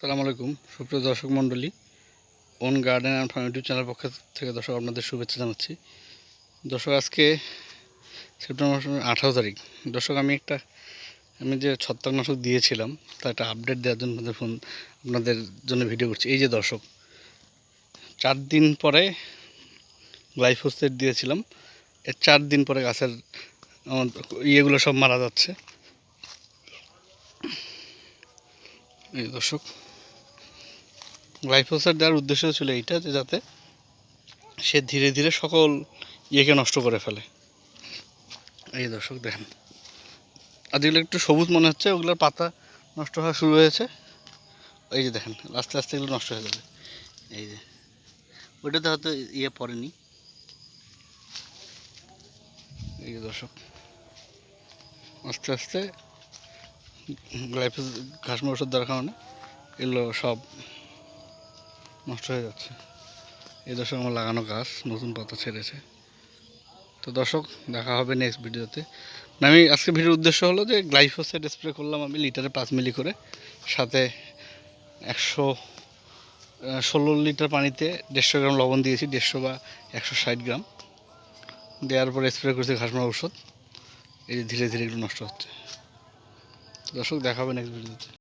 আসসালামু আলাইকুম, সুপ্রিয় দর্শক মণ্ডলী, own garden and farm YouTube channel পক্ষ থেকে দর্শক আপনাদের শুভেচ্ছা জানাচ্ছি। দর্শক, আজকে সেপ্টেম্বর আঠারো তারিখ। দর্শক, আমি একটা, আমি যে ছত্রাকনাশক দিয়েছিলাম, তার একটা আপডেট দেওয়ার জন্য আপনাদের ফোন আপনাদের জন্য ভিডিও করছি। এই যে দর্শক, চার দিন পরে গ্লাইফোসেট দিয়েছিলাম, এর চার দিন পরে গাছের ইয়েগুলো সব মারা যাচ্ছে। এই দর্শক গ্লাইফোসাইড দেওয়ার উদ্দেশ্য ছিল এইটা যে যাতে সে ধীরে ধীরে সকল ইয়েকে নষ্ট করে ফেলে। এই দর্শক দেখেন। আর যেগুলো একটু সবুজ মনে হচ্ছে, ওগুলোর পাতা নষ্ট হওয়া শুরু হয়েছে। এই যে দেখেন, আস্তে আস্তে এগুলো নষ্ট হয়ে যাবে। এই যে, ওইটাতে হয়তো ইয়ে পড়েনি। এই যে দর্শক, আস্তে আস্তে গ্লাইফোস ঘাসমা ওষুধ দেওয়ার কারণে এগুলো সব নষ্ট হয়ে যাচ্ছে। এই দর্শক আমার লাগানো গাছ, নতুন পাতা ছেড়েছে। তো দর্শক, দেখা হবে নেক্সট ভিডিওতে। আমি আজকে ভিডিওর উদ্দেশ্য হলো যে গ্লাইফোসাইড স্প্রে করলাম আমি লিটারে পাঁচ মিলি করে। সাথে একশো ষোলো লিটার পানিতে দেড়শো গ্রাম লবণ দিয়েছি, দেড়শো বা একশো ষাট গ্রাম। দেওয়ার পরে স্প্রে করেছি ঘাসমারা ওষুধ এই যে ধীরে ধীরে এগুলো নষ্ট হচ্ছে। দর্শক, দেখা হবে নেক্সট ভিডিওতে।